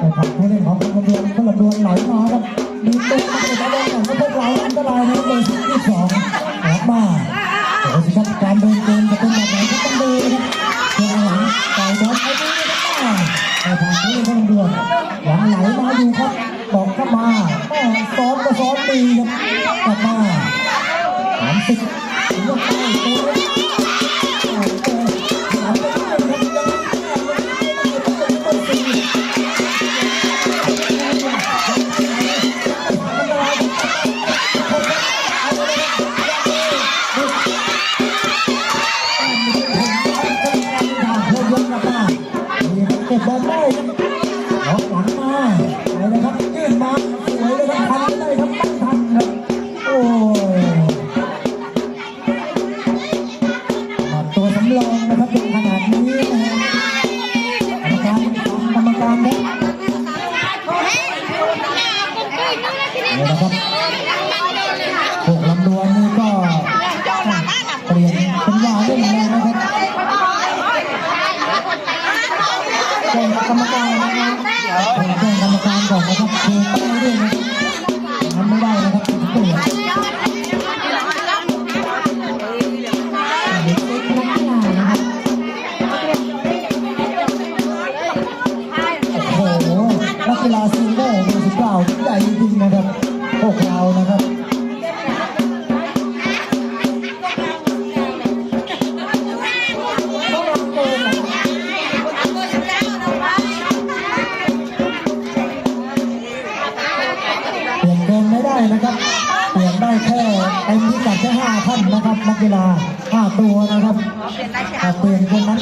แต่ผักผู้เล่นของคนละดวงคนละดวงไหลมาครับมีตัวมาเป็นตัวของพวกเราอันตรายในเบอร์ที่สองออกมาโอ้สิครับการเดินเกมจะเป็นแบบไหนที่ต้องดูนะครับเพื่อหลังต่อยบอลไปดูนะครับแต่ผักผู้เล่นคนละดวงหลังไหลมาอยู่ครับบอกเข้ามาแม่ซ้อนก็ซ้อนดีครับกลับมา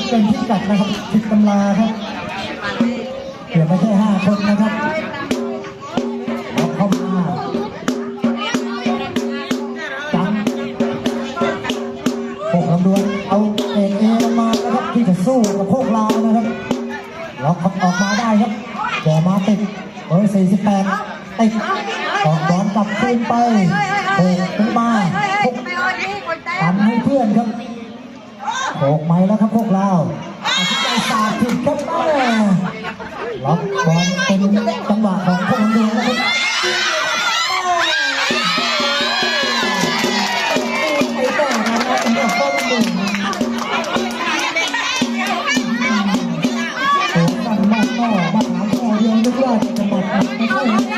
เป็นพิกัดนะครับผิดตำราครับเปลี่ยนได้แค่ห้าคนนะครับเอาเข้ามาจังพวกลำดวนเอาเอกเอลงมานะครับที่จะสู้กับพวกเรานะครับล็อกออกมาได้ครับเดี๋ยวมาติดเบอร์สี่สิบแปดติดออกบอลกลับคืนไปโผล่ขึ้นมาพุกทำให้เพื่อนครับ โผล่ไหมแล้วครับพวกเราตัดสินใจสาดผิดครับแม่ล็อกบอลเป็นจังหวะของพวกนเองนะครับไอ้นะครับตัวกมันเองตัวสั้นมากก็มาหาคอเดียวนึกว่าจะหมัดหนักไม่ใช่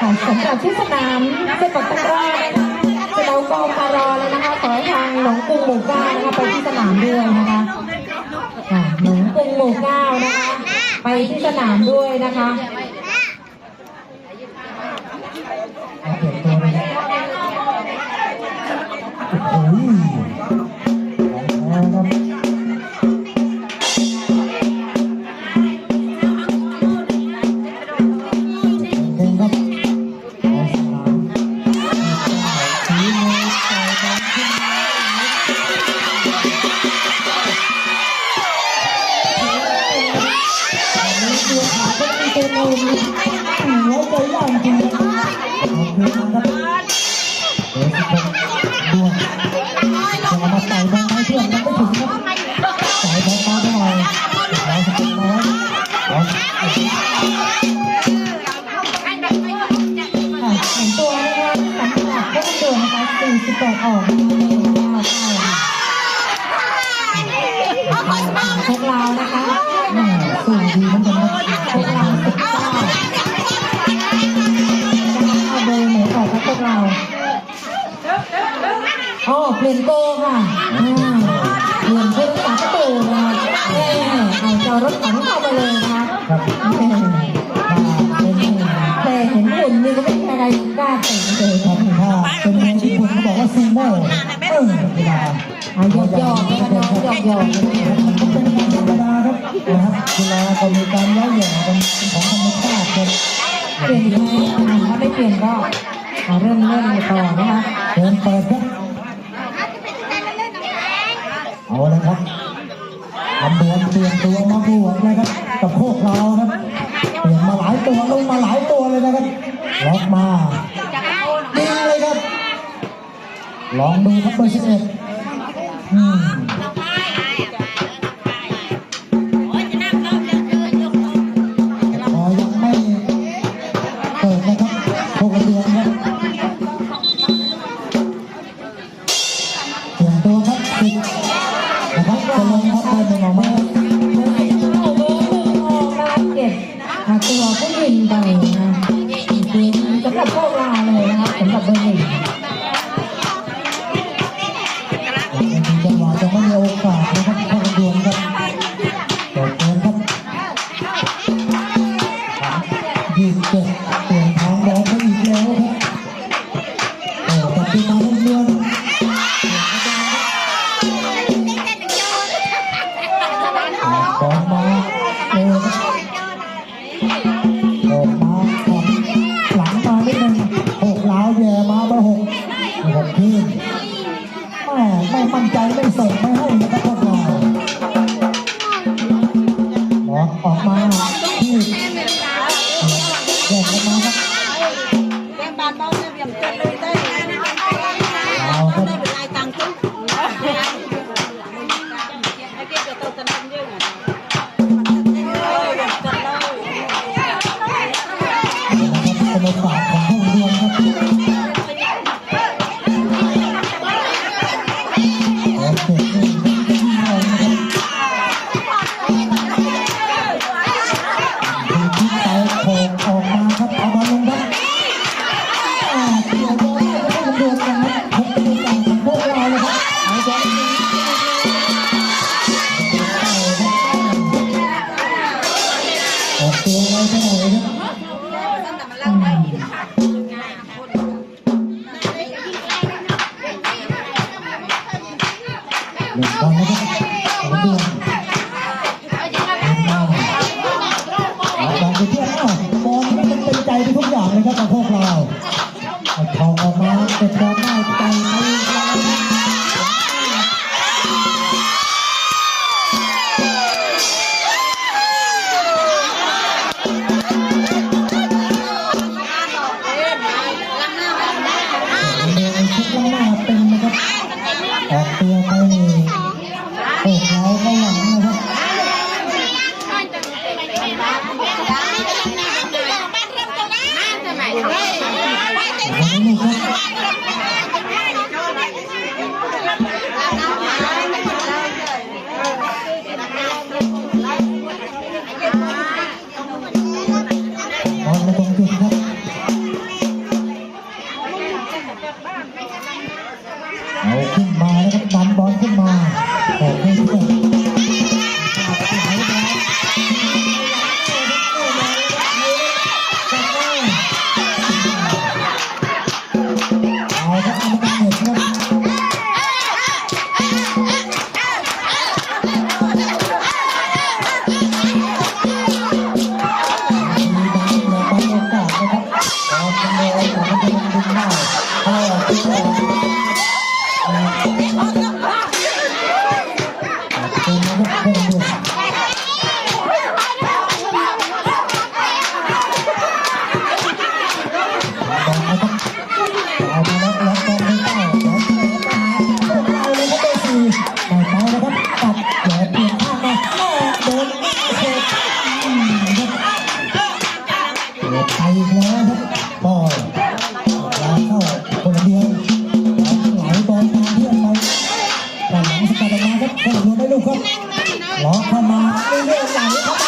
ค่ะสำหรับที่สนามเซปักตะกร้อนะคะจะเรากองมารอแล้วนะคะขอให้ทางหลวงปู่หมู่เก้านะคะไปที่สนามด้วยนะคะหลวงปู่หมู่เก้านะคะ ไปที่สนามด้วยนะคะ พวกเรานะคะสูงดีมันเป็นพวกเราสิบเก้าเอาเบอร์หนออกครัพวกเราโอเปลี่ยนโกค่ะเปลี่ยนเป็นสามตัวนะแมเอาจอรถถังข้าไปเลยนะคะแมเห็นหุ่นนี่ก็ไม่ใอะไรกล้าเตะเลยค่อเป็นคที่คุณบอว่าซูโม่เออเวลาหยอกหยยย เวลาก็มีการย้ายแย่กันของธรรมชาติครับเปลี่ยนยังไถ้าไม่เปลี่ยนก็เริ่มเล่นต่อนะคะเดินเปิดครับเอาละครับลำดวนเปลี่ยนตัวมาบวกนะครับกับพวกเราครับเปลี่ยนมาหลายตัวลงมาหลายตัวเลยนะครับล็อกมาดีเลยครับลองดูครับเบอร์สิบเอ็ด สกัดออกมาครับโอ้โหไม่ลูกครับล็อเข้ามาเรื่อยๆครับ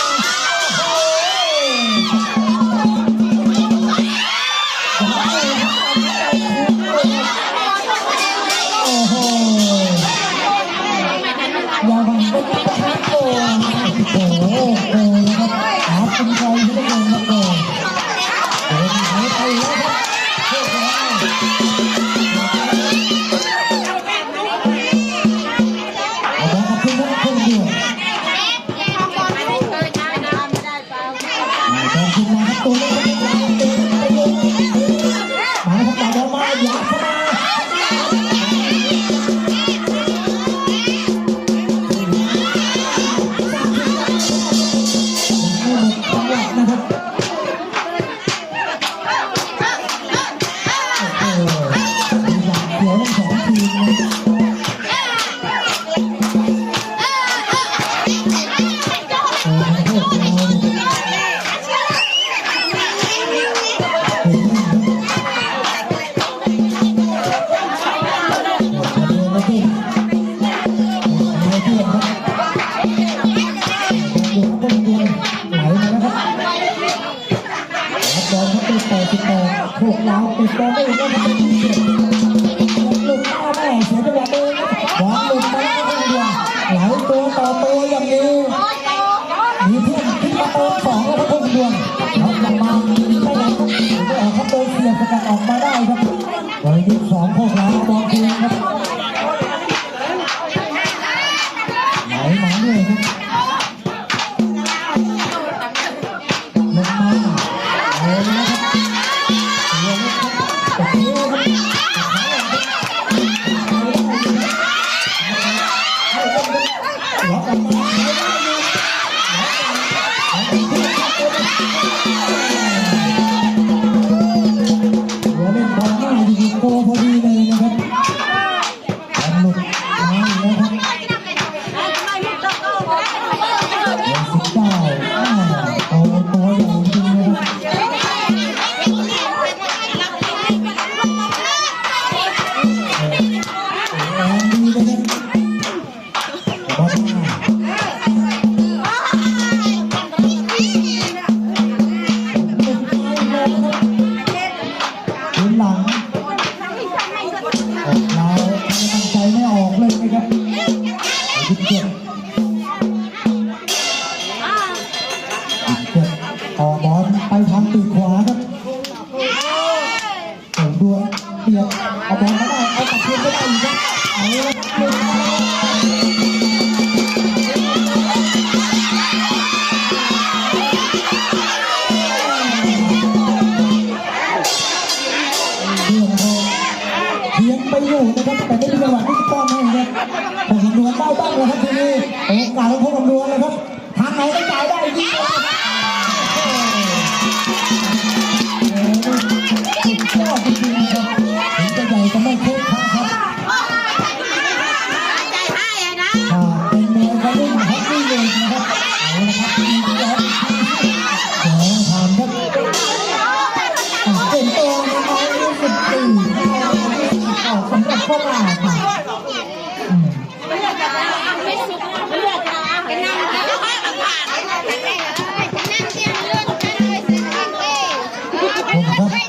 เออไม่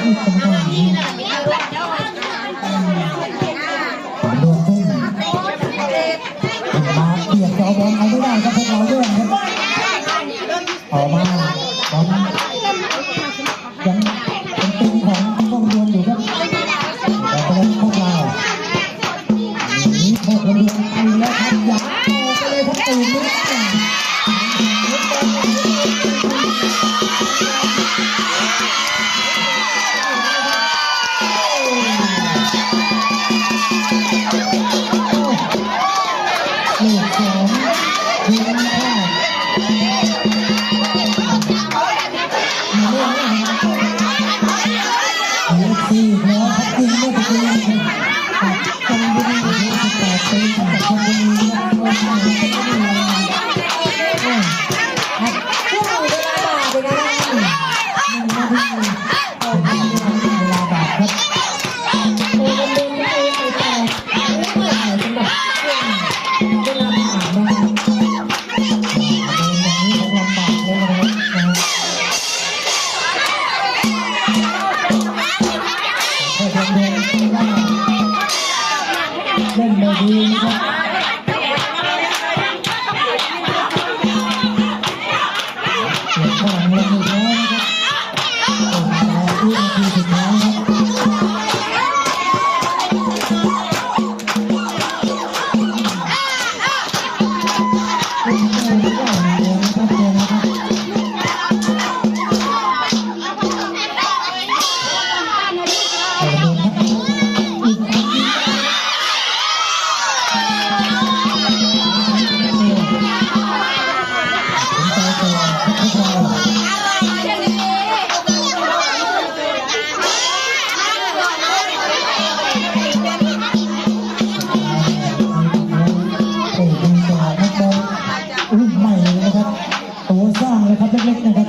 พูดตรง ร้